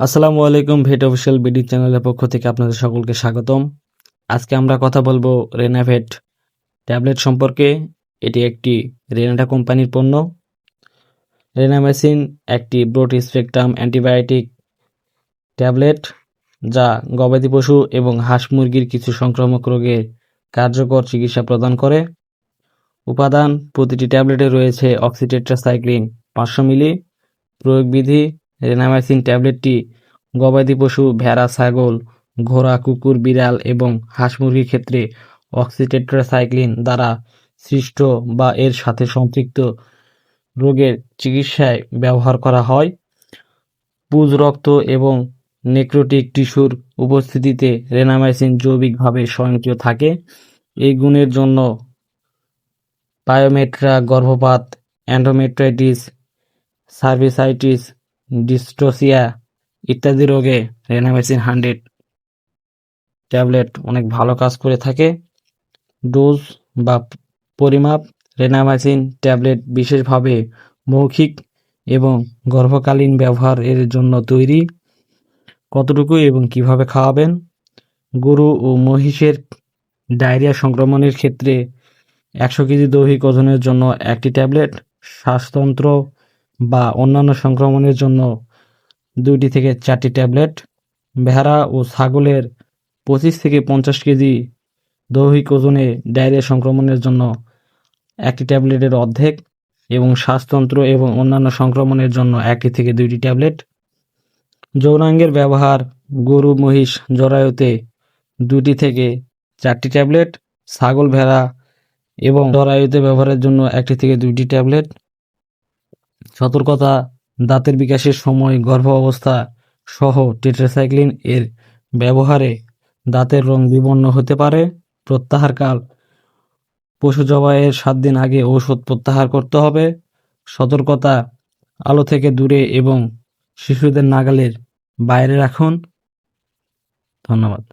আসসালামু আলাইকুম ভেট official BD চ্যানেলের পক্ষ থেকে আপনাদের সকলকে স্বাগতম। আজকে আমরা কথা বলব রেনাভেট ট্যাবলেট সম্পর্কে। এটি একটি রেনাটা কোম্পানির পণ্য। রেনামেসিন একটি ব্রড স্পেকট্রাম অ্যান্টিবায়োটিক ট্যাবলেট, যা গবাদি পশু এবং হাঁস মুরগির কিছু সংক্রামক রোগে কার্যকর চিকিৎসা প্রদান করে। উপাদান প্রতিটি ট্যাবলেটে রয়েছে অক্সিটেট্রাসাইক্লিন পাঁচশো মিলি প্রয়োগবিধি রেনামাইসিন ট্যাবলেটটি গবাদি পশু, ভেড়া, ছাগল, ঘোড়া, কুকুর, বিড়াল এবং হাঁস মুরগির ক্ষেত্রে অক্সিটেট্রাসাইক্লিন দ্বারা সৃষ্ট বা এর সাথে সম্পৃক্ত রোগের চিকিৎসায় ব্যবহার করা হয়। পুজ রক্ত এবং নেক্রোটিক টিস্যুর উপস্থিতিতে রেনামাইসিন জৈবিকভাবে স্বয়ংক্রিয় থাকে। এই গুণের জন্য পায়োমেট্রা গর্ভপাত, অ্যান্ডোমেট্রাইটিস, সার্ভিসাইটিস ডিস্টোসিয়া ইত্যাদি রোগে রেনামেসিন হান্ড্রেড ট্যাবলেট অনেক ভালো কাজ করে থাকে। ডোজ বা পরিমাপ রেনামাইসিন ট্যাবলেট বিশেষভাবে মৌখিক এবং গর্ভকালীন ব্যবহারের জন্য তৈরি। কতটুকু এবং কীভাবে খাওয়াবেন? গরু ও মহিষের ডায়রিয়া সংক্রমণের ক্ষেত্রে একশো কেজি দৈহিক ওজনের জন্য একটি ট্যাবলেট। শ্বাসতন্ত্র বা অন্যান্য সংক্রমণের জন্য দুইটি থেকে চারটি ট্যাবলেট ভেড়া ও ছাগলের পঁচিশ থেকে পঞ্চাশ কেজি দৈহিক ওজনে ডায়রিয়া সংক্রমণের জন্য একটি ট্যাবলেটের অর্ধেক এবং শ্বাসতন্ত্র এবং অন্যান্য সংক্রমণের জন্য একটি থেকে দুইটি ট্যাবলেট। যৌনাঙ্গের ব্যবহার, গরু, মহিষ, জরায়ুতে দুটি থেকে চারটি ট্যাবলেট, ছাগল, ভেড়া এবং জরায়ুতে ব্যবহারের জন্য একটি থেকে দুইটি ট্যাবলেট। সতর্কতা, দাঁতের বিকাশের সময় গর্ভ অবস্থা সহ টেট্রাসাইক্লিন এর ব্যবহারে দাঁতের রং বিবর্ণ হতে পারে। প্রত্যাহারকাল, পশু জবাইয়ের সাত দিন আগে ঔষধ প্রত্যাহার করতে হবে। সতর্কতা, আলো থেকে দূরে এবং শিশুদের নাগালের বাইরে রাখুন। ধন্যবাদ।